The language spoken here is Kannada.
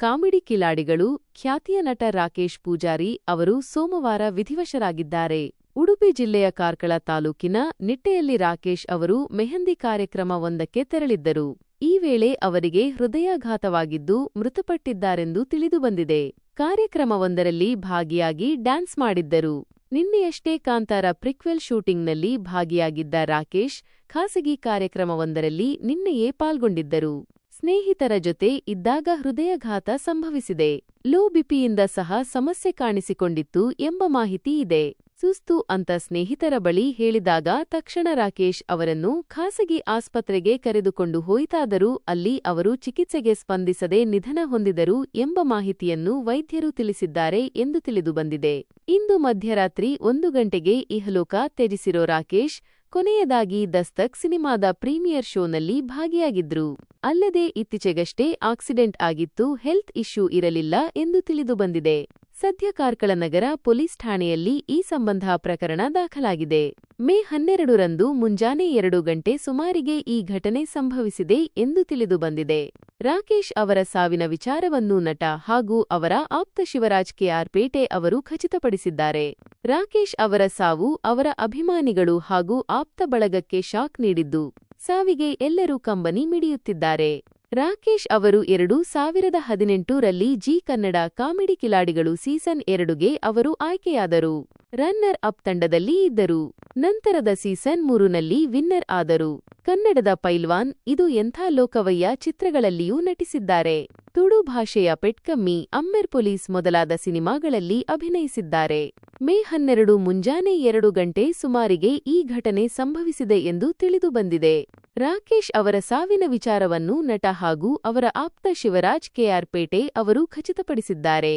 ಕಾಮಿಡಿ ಕಿಲಾಡಿಗಳು ಖ್ಯಾತಿಯ ನಟ ರಾಕೇಶ್ ಪೂಜಾರಿ ಅವರು ಸೋಮವಾರ ವಿಧಿವಶರಾಗಿದ್ದಾರೆ. ಉಡುಪಿ ಜಿಲ್ಲೆಯ ಕಾರ್ಕಳ ತಾಲೂಕಿನ ನಿಟ್ಟೆಯಲ್ಲಿ ರಾಕೇಶ್ ಅವರು ಮೆಹಂದಿ ಕಾರ್ಯಕ್ರಮವೊಂದಕ್ಕೆ ತೆರಳಿದ್ದರು. ಈ ವೇಳೆ ಅವರಿಗೆ ಹೃದಯಾಘಾತವಾಗಿದ್ದು ಮೃತಪಟ್ಟಿದ್ದಾರೆಂದು ತಿಳಿದುಬಂದಿದೆ. ಕಾರ್ಯಕ್ರಮವೊಂದರಲ್ಲಿ ಭಾಗಿಯಾಗಿ ಡ್ಯಾನ್ಸ್ ಮಾಡಿದ್ದರು. ನಿನ್ನೆಯಷ್ಟೇ ಕಾಂತಾರ ಪ್ರಿಕ್ವೆಲ್ ಶೂಟಿಂಗ್ನಲ್ಲಿ ಭಾಗಿಯಾಗಿದ್ದ ರಾಕೇಶ್ ಖಾಸಗಿ ಕಾರ್ಯಕ್ರಮವೊಂದರಲ್ಲಿ ನಿನ್ನೆಯೇ ಪಾಲ್ಗೊಂಡಿದ್ದರು. ಸ್ನೇಹಿತರ ಜೊತೆ ಇದ್ದಾಗ ಹೃದಯಘಾತ ಸಂಭವಿಸಿದೆ. ಲೋ ಬಿಪಿಯಿಂದ ಸಹ ಸಮಸ್ಯೆ ಕಾಣಿಸಿಕೊಂಡಿತ್ತು ಎಂಬ ಮಾಹಿತಿ ಇದೆ. ಸುಸ್ತು ಅಂತ ಸ್ನೇಹಿತರ ಬಳಿ ಹೇಳಿದಾಗ ತಕ್ಷಣ ರಾಕೇಶ್ ಅವರನ್ನು ಖಾಸಗಿ ಆಸ್ಪತ್ರೆಗೆ ಕರೆದುಕೊಂಡು ಹೋಯಿತಾದರೂ ಅಲ್ಲಿ ಅವರು ಚಿಕಿತ್ಸೆಗೆ ಸ್ಪಂದಿಸದೆ ನಿಧನ ಹೊಂದಿದರು ಎಂಬ ಮಾಹಿತಿಯನ್ನು ವೈದ್ಯರು ತಿಳಿಸಿದ್ದಾರೆ ಎಂದು ತಿಳಿದುಬಂದಿದೆ. ಇಂದು ಮಧ್ಯರಾತ್ರಿ ಒಂದು ಗಂಟೆಗೆ ಇಹಲೋಕ ತ್ಯಜಿಸಿರೋ ರಾಕೇಶ್ ಕೊನೆಯದಾಗಿ ದಸ್ತಕ್ ಸಿನಿಮಾದ ಪ್ರೀಮಿಯರ್ ಶೋನಲ್ಲಿ ಭಾಗಿಯಾಗಿದ್ರು. ಅಲ್ಲದೆ ಇತ್ತೀಚೆಗಷ್ಟೇ ಆಕ್ಸಿಡೆಂಟ್ ಆಗಿತ್ತು, ಹೆಲ್ತ್ ಇಶ್ಯೂ ಇರಲಿಲ್ಲ ಎಂದು ತಿಳಿದುಬಂದಿದೆ ಸದ್ಯ ಕಾರ್ಕಳ ನಗರ ಪೊಲೀಸ್ ಠಾಣೆಯಲ್ಲಿ ಈ ಸಂಬಂಧ ಪ್ರಕರಣ ದಾಖಲಾಗಿದೆ. ಮೇ ಹನ್ನೆರಡರಂದು ಮುಂಜಾನೆ ಎರಡು ಗಂಟೆ ಸುಮಾರಿಗೆ ಈ ಘಟನೆ ಸಂಭವಿಸಿದೆ ಎಂದು ತಿಳಿದುಬಂದಿದೆ ರಾಕೇಶ್ ಅವರ ಸಾವಿನ ವಿಚಾರವನ್ನು ನಟ ಹಾಗೂ ಅವರ ಆಪ್ತ ಶಿವರಾಜ್ ಕೆಆರ್ ಪೇಟೆ ಅವರು ಖಚಿತಪಡಿಸಿದ್ದಾರೆ. ರಾಕೇಶ್ ಅವರ ಸಾವು ಅವರ ಅಭಿಮಾನಿಗಳು ಹಾಗೂ ಆಪ್ತ ಬಳಗಕ್ಕೆ ಶಾಕ್ ನೀಡಿದ್ದು, ಸಾವಿಗೆ ಎಲ್ಲರೂ ಕಂಬನಿ ಮಿಡಿಯುತ್ತಿದ್ದಾರೆ. ರಾಕೇಶ್ ಅವರು ಎರಡು ಸಾವಿರದ ಹದಿನೆಂಟು ರಲ್ಲಿ ಜಿ ಕನ್ನಡ ಕಾಮಿಡಿ ಕಿಲಾಡಿಗಳು ಸೀಸನ್ ಎರಡುಗೆ ಅವರು ಆಯ್ಕೆಯಾದರು. ರನ್ನರ್ ಅಪ್ ತಂಡದಲ್ಲಿ ಇದ್ದರು. ನಂತರದ ಸೀಸನ್ ಮೂರುನಲ್ಲಿ ವಿನ್ನರ್ ಆದರು. ಕನ್ನಡದ ಪೈಲ್ವಾನ್ ಇದು ಎಂಥ ಲೋಕವಯ್ಯ ಚಿತ್ರಗಳಲ್ಲಿಯೂ ನಟಿಸಿದ್ದಾರೆ. ತುಳು ಭಾಷೆಯ ಪೆಟ್ಕಮ್ಮಿ ಅಮ್ಮೆರ್ ಪೊಲೀಸ್ ಮೊದಲಾದ ಸಿನಿಮಾಗಳಲ್ಲಿ ಅಭಿನಯಿಸಿದ್ದಾರೆ. ಮೇ ಹನ್ನೆರಡು, ಮುಂಜಾನೆ ಎರಡು ಗಂಟೆ ಸುಮಾರಿಗೆ ಈ ಘಟನೆ ಸಂಭವಿಸಿದೆ ಎಂದು ತಿಳಿದುಬಂದಿದೆ. ರಾಕೇಶ್ ಅವರ ಸಾವಿನ ವಿಚಾರವನ್ನು ನಟ ಹಾಗೂ ಅವರ ಆಪ್ತ ಶಿವರಾಜ್ ಕೆಆರ್ಪೇಟೆ ಅವರು ಖಚಿತಪಡಿಸಿದ್ದಾರೆ.